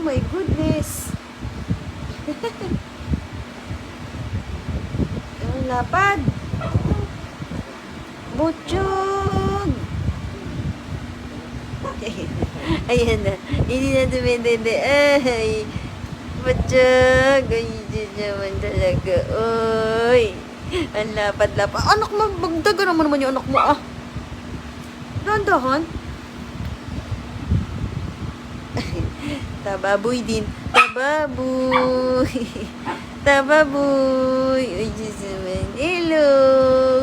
my goodness. Ang lapad. Butchog! Ayan na. Hindi na dumidende. Ay! Butchog! Ay, hindi naman talaga. Uy! Ang lapad-lapad. Anak mo, bagdagan naman naman yung anak mo ah. Dahan-dahan. Tababoy din. Tababoy. Tababoy. Uy, Diyos. Hello.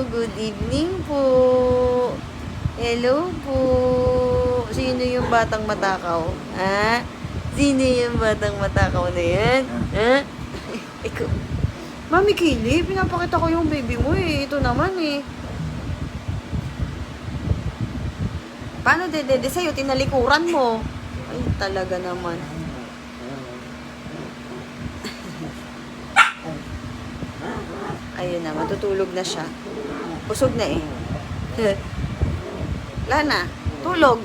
Good evening po. Hello po. Sino yung batang matakaw? Ha? Sino yung batang matakaw na yan? Ha? Ikaw. Mami Kaylee, pinapakita ko yung baby mo eh. Ito naman eh. Paano dedede sa'yo? Tinalikuran mo. Ay, talaga naman. Ayun na, matutulog na siya. Busog na eh. Wala na. Tulog.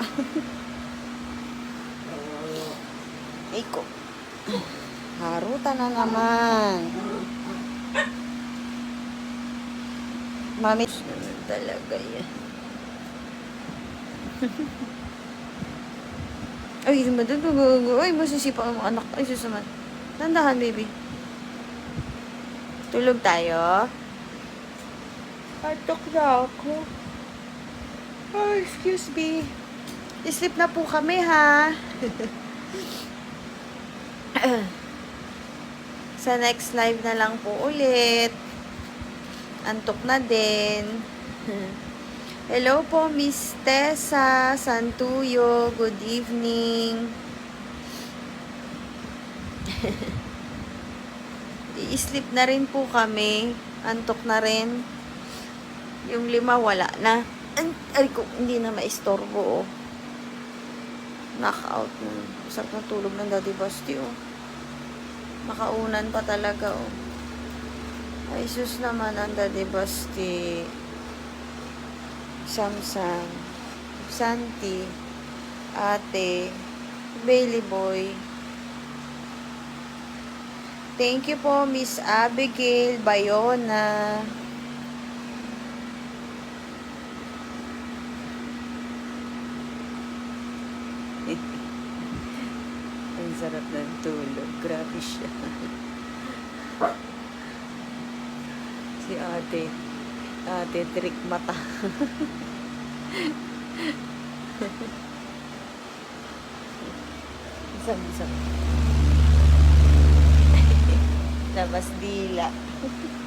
Iko. Haruta na naman. Mami, talaga yan. Ay, madudugog. Ay, masisipa ang anak. Ay, susaman. Tandahan, baby. Tulog tayo. Patok na ako. Oh, excuse me. Sleep na po kami, ha? Sa next live na lang po ulit. Antok na din. Hello po, Miss Tessa Santuyo. Good evening. I-sleep na rin po kami. Antok na rin. Yung lima, wala na. Ay, ko, hindi na maistorbo, oh. Knockout na. Sarap na tulog ng Daddy Basti, oh. Makaunan pa talaga, oh. Ay, sus naman ang Daddy Basti. Samsang, Santi, Ate, Bailey Boy. Thank you po, Miss Abigail Bayona. Ang sarap ng tulog. Grabe siya. si ate. Ate, trick mata. Isang, isang. Labas dila.